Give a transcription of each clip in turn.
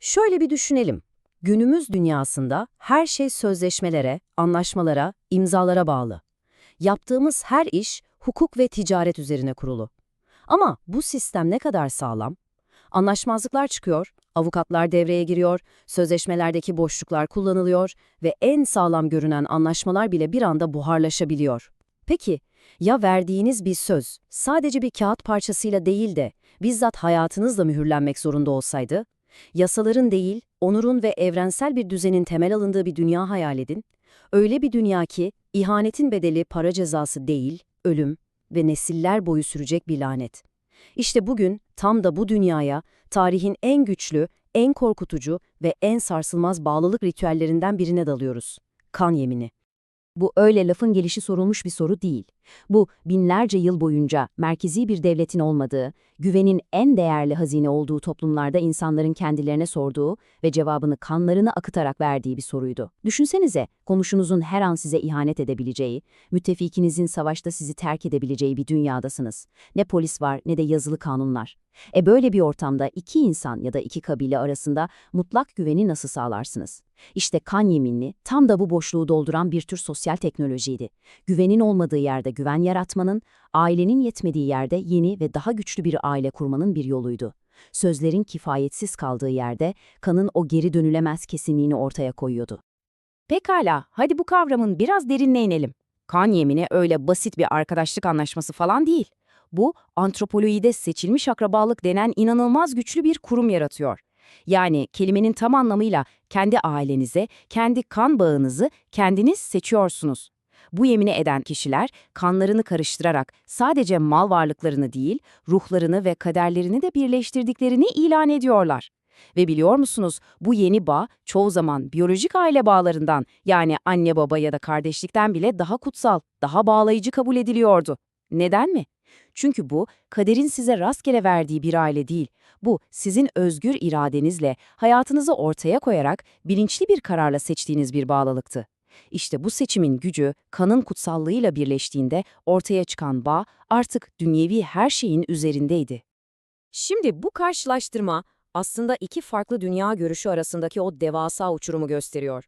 Şöyle bir düşünelim. Günümüz dünyasında her şey sözleşmelere, anlaşmalara, imzalara bağlı. Yaptığımız her iş hukuk ve ticaret üzerine kurulu. Ama bu sistem ne kadar sağlam? Anlaşmazlıklar çıkıyor, avukatlar devreye giriyor, sözleşmelerdeki boşluklar kullanılıyor ve en sağlam görünen anlaşmalar bile bir anda buharlaşabiliyor. Peki, ya verdiğiniz bir söz sadece bir kağıt parçasıyla değil de bizzat hayatınızla mühürlenmek zorunda olsaydı? Yasaların değil, onurun ve evrensel bir düzenin temel alındığı bir dünya hayal edin. Öyle bir dünya ki ihanetin bedeli para cezası değil, ölüm ve nesiller boyu sürecek bir lanet. İşte bugün tam da bu dünyaya tarihin en güçlü, en korkutucu ve en sarsılmaz bağlılık ritüellerinden birine dalıyoruz. Kan yemini. Bu öyle lafın gelişi sorulmuş bir soru değil. Bu binlerce yıl boyunca merkezi bir devletin olmadığı, güvenin en değerli hazine olduğu toplumlarda insanların kendilerine sorduğu ve cevabını kanlarını akıtarak verdiği bir soruydu. Düşünsenize, komşunuzun her an size ihanet edebileceği, müttefikinizin savaşta sizi terk edebileceği bir dünyadasınız. Ne polis var ne de yazılı kanunlar. E böyle bir ortamda iki insan ya da iki kabile arasında mutlak güveni nasıl sağlarsınız? İşte kan yeminli, tam da bu boşluğu dolduran bir tür sosyal teknolojiydi. Güvenin olmadığı yerde güven yaratmanın, ailenin yetmediği yerde yeni ve daha güçlü bir aile kurmanın bir yoluydu. Sözlerin kifayetsiz kaldığı yerde kanın o geri dönülemez kesinliğini ortaya koyuyordu. Pekala, hadi bu kavramın biraz derinine inelim. Kan yemini öyle basit bir arkadaşlık anlaşması falan değil. Bu, antropolojide seçilmiş akrabalık denen inanılmaz güçlü bir kurum yaratıyor. Yani kelimenin tam anlamıyla kendi ailenize, kendi kan bağınızı kendiniz seçiyorsunuz. Bu yemini eden kişiler kanlarını karıştırarak sadece mal varlıklarını değil, ruhlarını ve kaderlerini de birleştirdiklerini ilan ediyorlar. Ve biliyor musunuz bu yeni bağ çoğu zaman biyolojik aile bağlarından yani anne baba ya da kardeşlikten bile daha kutsal, daha bağlayıcı kabul ediliyordu. Neden mi? Çünkü bu kaderin size rastgele verdiği bir aile değil. Bu sizin özgür iradenizle hayatınızı ortaya koyarak bilinçli bir kararla seçtiğiniz bir bağlılıktı. İşte bu seçimin gücü kanın kutsallığıyla birleştiğinde ortaya çıkan bağ artık dünyevi her şeyin üzerindeydi. Şimdi bu karşılaştırma aslında iki farklı dünya görüşü arasındaki o devasa uçurumu gösteriyor.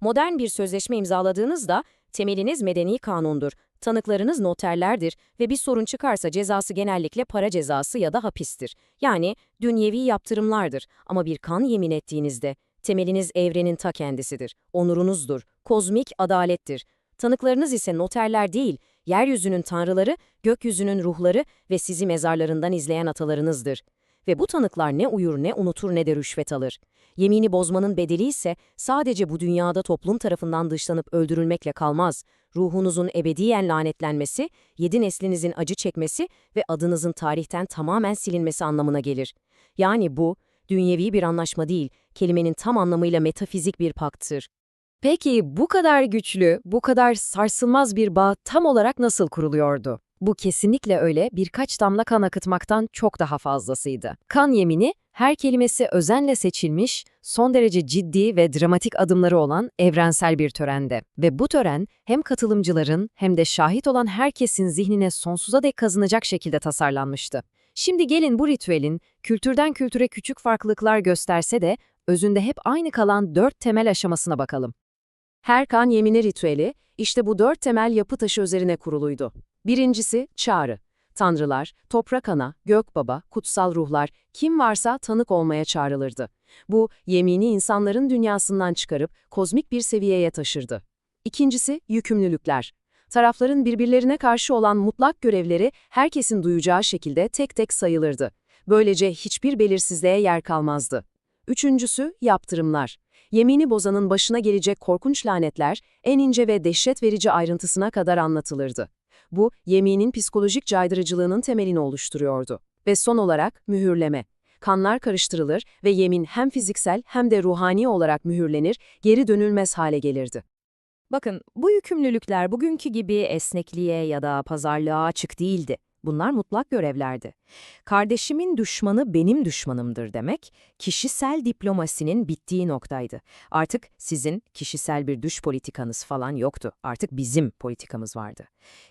Modern bir sözleşme imzaladığınızda temeliniz medeni kanundur, tanıklarınız noterlerdir ve bir sorun çıkarsa cezası genellikle para cezası ya da hapistir. Yani dünyevi yaptırımlardır ama bir kan yemin ettiğinizde temeliniz evrenin ta kendisidir, onurunuzdur, kozmik adalettir. Tanıklarınız ise noterler değil, yeryüzünün tanrıları, gökyüzünün ruhları ve sizi mezarlarından izleyen atalarınızdır. Ve bu tanıklar ne uyur ne unutur ne de rüşvet alır. Yemini bozmanın bedeli ise sadece bu dünyada toplum tarafından dışlanıp öldürülmekle kalmaz. Ruhunuzun ebediyen lanetlenmesi, yedi neslinizin acı çekmesi ve adınızın tarihten tamamen silinmesi anlamına gelir. Yani bu, dünyevi bir anlaşma değil, kelimenin tam anlamıyla metafizik bir pakttır. Peki bu kadar güçlü, bu kadar sarsılmaz bir bağ tam olarak nasıl kuruluyordu? Bu kesinlikle öyle birkaç damla kan akıtmaktan çok daha fazlasıydı. Kan yemini, her kelimesi özenle seçilmiş, son derece ciddi ve dramatik adımları olan evrensel bir törende. Ve bu tören hem katılımcıların hem de şahit olan herkesin zihnine sonsuza dek kazınacak şekilde tasarlanmıştı. Şimdi gelin bu ritüelin kültürden kültüre küçük farklılıklar gösterse de özünde hep aynı kalan dört temel aşamasına bakalım. Her kan yemini ritüeli işte bu dört temel yapı taşı üzerine kuruluydu. Birincisi çağrı. Tanrılar, toprak ana, gök baba, kutsal ruhlar, kim varsa tanık olmaya çağrılırdı. Bu, yemini insanların dünyasından çıkarıp kozmik bir seviyeye taşırdı. İkincisi, yükümlülükler. Tarafların birbirlerine karşı olan mutlak görevleri herkesin duyacağı şekilde tek tek sayılırdı. Böylece hiçbir belirsizliğe yer kalmazdı. Üçüncüsü, yaptırımlar. Yemini bozanın başına gelecek korkunç lanetler en ince ve dehşet verici ayrıntısına kadar anlatılırdı. Bu, yeminin psikolojik caydırıcılığının temelini oluşturuyordu. Ve son olarak mühürleme. Kanlar karıştırılır ve yemin hem fiziksel hem de ruhani olarak mühürlenir, geri dönülmez hale gelirdi. Bakın, bu yükümlülükler bugünkü gibi esnekliğe ya da pazarlığa açık değildi. Bunlar mutlak görevlerdi. Kardeşimin düşmanı benim düşmanımdır demek, kişisel diplomasinin bittiği noktaydı. Artık sizin kişisel bir düş politikanız falan yoktu. Artık bizim politikamız vardı.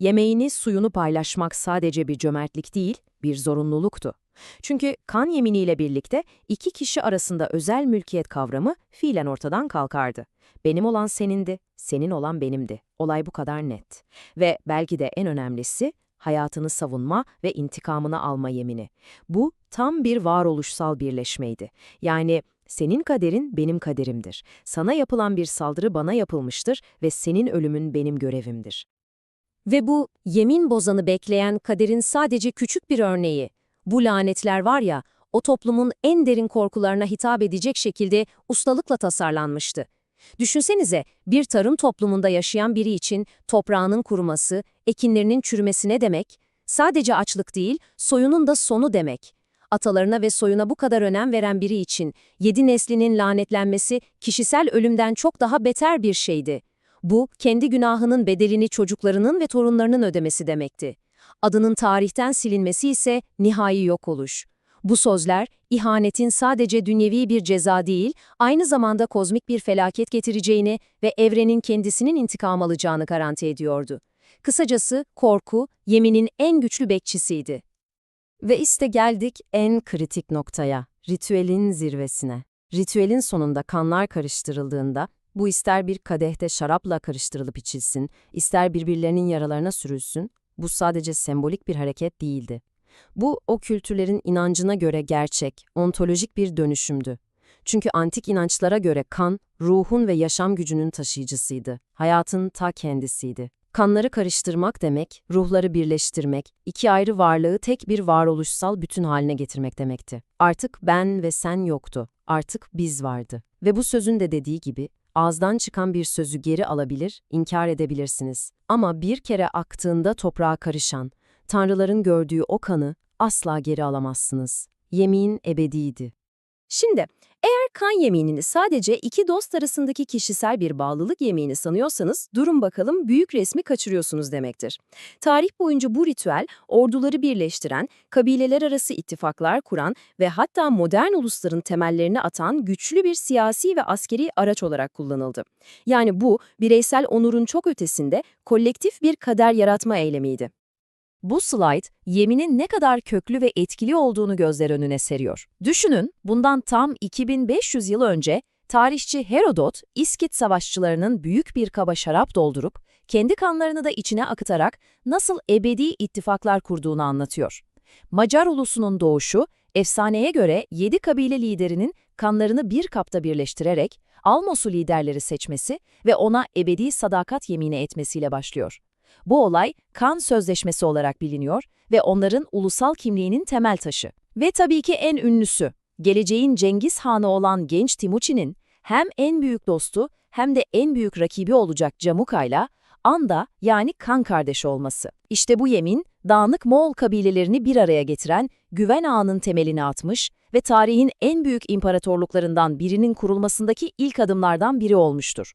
Yemeğini, suyunu paylaşmak sadece bir cömertlik değil, bir zorunluluktu. Çünkü kan yeminiyle birlikte iki kişi arasında özel mülkiyet kavramı fiilen ortadan kalkardı. Benim olan senindi, senin olan benimdi. Olay bu kadar net. Ve belki de en önemlisi hayatını savunma ve intikamını alma yemini. Bu tam bir varoluşsal birleşmeydi. Yani senin kaderin benim kaderimdir. Sana yapılan bir saldırı bana yapılmıştır ve senin ölümün benim görevimdir. Ve bu yemin bozanı bekleyen kaderin sadece küçük bir örneği. Bu lanetler var ya, o toplumun en derin korkularına hitap edecek şekilde ustalıkla tasarlanmıştı. Düşünsenize, bir tarım toplumunda yaşayan biri için toprağının kuruması, ekinlerinin çürümesi ne demek? Sadece açlık değil, soyunun da sonu demek. Atalarına ve soyuna bu kadar önem veren biri için yedi neslinin lanetlenmesi kişisel ölümden çok daha beter bir şeydi. Bu, kendi günahının bedelini çocuklarının ve torunlarının ödemesi demekti. Adının tarihten silinmesi ise nihai yok oluş. Bu sözler, ihanetin sadece dünyevi bir ceza değil, aynı zamanda kozmik bir felaket getireceğini ve evrenin kendisinin intikam alacağını garanti ediyordu. Kısacası korku, yeminin en güçlü bekçisiydi. Ve işte geldik en kritik noktaya, ritüelin zirvesine. Ritüelin sonunda kanlar karıştırıldığında, bu ister bir kadehte şarapla karıştırılıp içilsin, ister birbirlerinin yaralarına sürülsün, bu sadece sembolik bir hareket değildi. Bu, o kültürlerin inancına göre gerçek, ontolojik bir dönüşümdü. Çünkü antik inançlara göre kan, ruhun ve yaşam gücünün taşıyıcısıydı. Hayatın ta kendisiydi. Kanları karıştırmak demek, ruhları birleştirmek, iki ayrı varlığı tek bir varoluşsal bütün haline getirmek demekti. Artık ben ve sen yoktu. Artık biz vardı. Ve bu sözün de dediği gibi, ağızdan çıkan bir sözü geri alabilir, inkar edebilirsiniz. Ama bir kere aktığında toprağa karışan, tanrıların gördüğü o kanı asla geri alamazsınız. Yemin ebediydi. Şimdi, eğer kan yeminini sadece iki dost arasındaki kişisel bir bağlılık yemini sanıyorsanız, durun bakalım büyük resmi kaçırıyorsunuz demektir. Tarih boyunca bu ritüel, orduları birleştiren, kabileler arası ittifaklar kuran ve hatta modern ulusların temellerini atan güçlü bir siyasi ve askeri araç olarak kullanıldı. Yani bu, bireysel onurun çok ötesinde kolektif bir kader yaratma eylemiydi. Bu slide, yeminin ne kadar köklü ve etkili olduğunu gözler önüne seriyor. Düşünün, bundan tam 2500 yıl önce tarihçi Herodot, İskit savaşçılarının büyük bir kaba şarap doldurup, kendi kanlarını da içine akıtarak nasıl ebedi ittifaklar kurduğunu anlatıyor. Macar ulusunun doğuşu, efsaneye göre 7 kabile liderinin kanlarını bir kapta birleştirerek Almos'u liderleri seçmesi ve ona ebedi sadakat yemini etmesiyle başlıyor. Bu olay kan sözleşmesi olarak biliniyor ve onların ulusal kimliğinin temel taşı. Ve tabii ki en ünlüsü, geleceğin Cengiz Hanı olan genç Timuçin'in hem en büyük dostu hem de en büyük rakibi olacak Camuka'yla Anda yani kan kardeşi olması. İşte bu yemin, dağınık Moğol kabilelerini bir araya getiren güven ağının temelini atmış ve tarihin en büyük imparatorluklarından birinin kurulmasındaki ilk adımlardan biri olmuştur.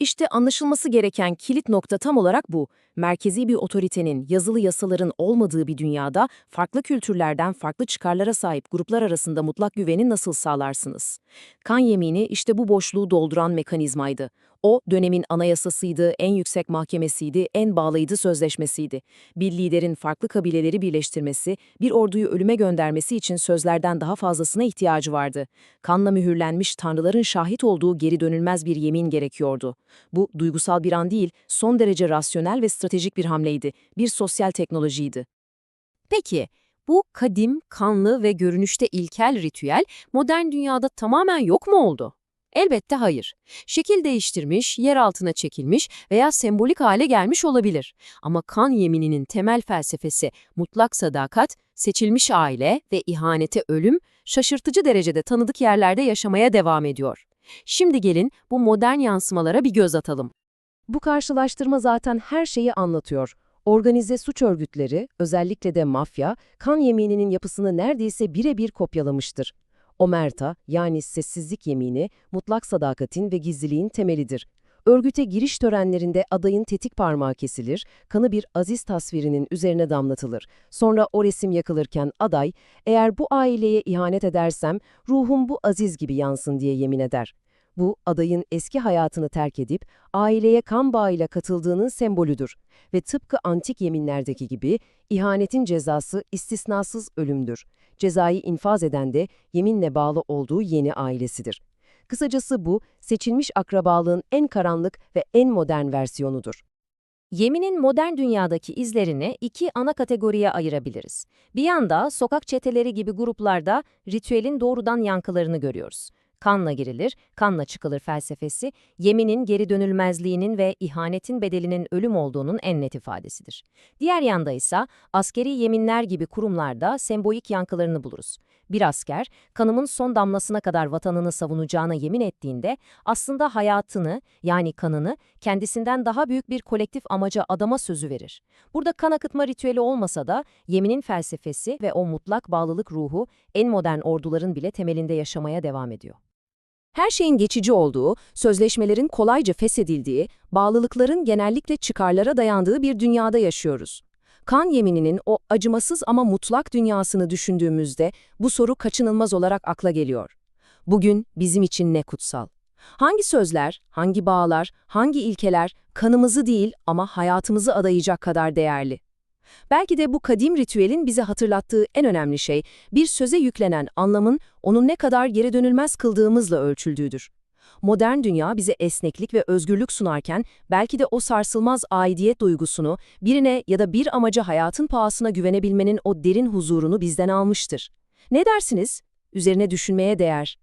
İşte anlaşılması gereken kilit nokta tam olarak bu. Merkezi bir otoritenin, yazılı yasaların olmadığı bir dünyada farklı kültürlerden farklı çıkarlara sahip gruplar arasında mutlak güveni nasıl sağlarsınız? Kan yemini işte bu boşluğu dolduran mekanizmaydı. O, dönemin anayasasıydı, en yüksek mahkemesiydi, en bağlayıcı sözleşmesiydi. Bir liderin farklı kabileleri birleştirmesi, bir orduyu ölüme göndermesi için sözlerden daha fazlasına ihtiyacı vardı. Kanla mühürlenmiş tanrıların şahit olduğu geri dönülmez bir yemin gerekiyordu. Bu, duygusal bir an değil, son derece rasyonel ve stratejik bir hamleydi, bir sosyal teknolojiydi. Peki, bu kadim, kanlı ve görünüşte ilkel ritüel modern dünyada tamamen yok mu oldu? Elbette hayır. Şekil değiştirmiş, yer altına çekilmiş veya sembolik hale gelmiş olabilir. Ama kan yemininin temel felsefesi mutlak sadakat, seçilmiş aile ve ihanete ölüm şaşırtıcı derecede tanıdık yerlerde yaşamaya devam ediyor. Şimdi gelin bu modern yansımalara bir göz atalım. Bu karşılaştırma zaten her şeyi anlatıyor. Organize suç örgütleri, özellikle de mafya, kan yemininin yapısını neredeyse birebir kopyalamıştır. Omerta, yani sessizlik yemini, mutlak sadakatin ve gizliliğin temelidir. Örgüte giriş törenlerinde adayın tetik parmağı kesilir, kanı bir aziz tasvirinin üzerine damlatılır. Sonra o resim yakılırken aday, eğer bu aileye ihanet edersem ruhum bu aziz gibi yansın diye yemin eder. Bu, adayın eski hayatını terk edip aileye kan bağıyla katıldığının sembolüdür ve tıpkı antik yeminlerdeki gibi ihanetin cezası istisnasız ölümdür. Cezayı infaz eden de yeminle bağlı olduğu yeni ailesidir. Kısacası bu, seçilmiş akrabalığın en karanlık ve en modern versiyonudur. Yeminin modern dünyadaki izlerini iki ana kategoriye ayırabiliriz. Bir yanda sokak çeteleri gibi gruplarda ritüelin doğrudan yankılarını görüyoruz. Kanla girilir, kanla çıkılır felsefesi, yeminin geri dönülmezliğinin ve ihanetin bedelinin ölüm olduğunun en net ifadesidir. Diğer yanda ise askeri yeminler gibi kurumlarda sembolik yankılarını buluruz. Bir asker, kanımın son damlasına kadar vatanını savunacağına yemin ettiğinde, aslında hayatını, yani kanını, kendisinden daha büyük bir kolektif amaca adama sözü verir. Burada kan akıtma ritüeli olmasa da, yeminin felsefesi ve o mutlak bağlılık ruhu, en modern orduların bile temelinde yaşamaya devam ediyor. Her şeyin geçici olduğu, sözleşmelerin kolayca feshedildiği, bağlılıkların genellikle çıkarlara dayandığı bir dünyada yaşıyoruz. Kan yemininin o acımasız ama mutlak dünyasını düşündüğümüzde bu soru kaçınılmaz olarak akla geliyor. Bugün bizim için ne kutsal? Hangi sözler, hangi bağlar, hangi ilkeler kanımızı değil ama hayatımızı adayacak kadar değerli? Belki de bu kadim ritüelin bize hatırlattığı en önemli şey, bir söze yüklenen anlamın onun ne kadar geri dönülmez kıldığımızla ölçüldüğüdür. Modern dünya bize esneklik ve özgürlük sunarken belki de o sarsılmaz aidiyet duygusunu, birine ya da bir amaca hayatın pahasına güvenebilmenin o derin huzurunu bizden almıştır. Ne dersiniz? Üzerine düşünmeye değer.